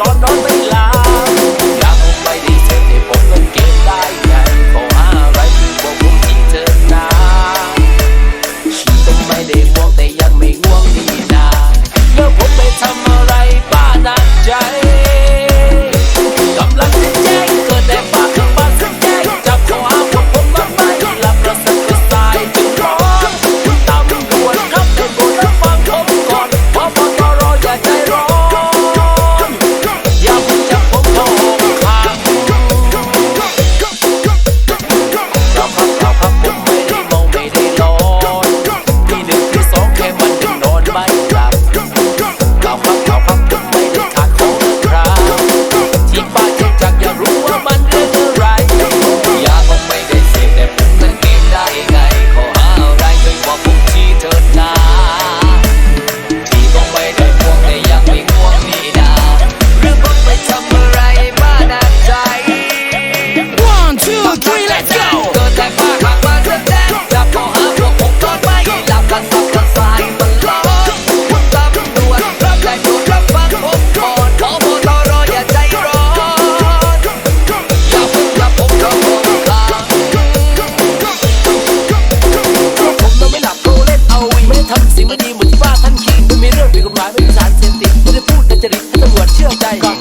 ร้อนร้อนไม่ลา let's เกิดแต่บ้าหากมาเนแดงดับข้อหาวผมก่อนไปดับกันสับกัสายมันล้อตำรวจรับแรงโดนรับฟังผมก่อนขอพอตรออย่าใจร้อนอย่าพึ่งรับผมรลาผมนอนไม่หลับกูเล่นเอาไม่ทำสิ่งไม่ดีเหมือนที่าท่านคิดไม่มีเรื่องผิดกฎหมายไม่สารเสพติดไม่ได้พูดแต่จริตตรวจเชื่อใจ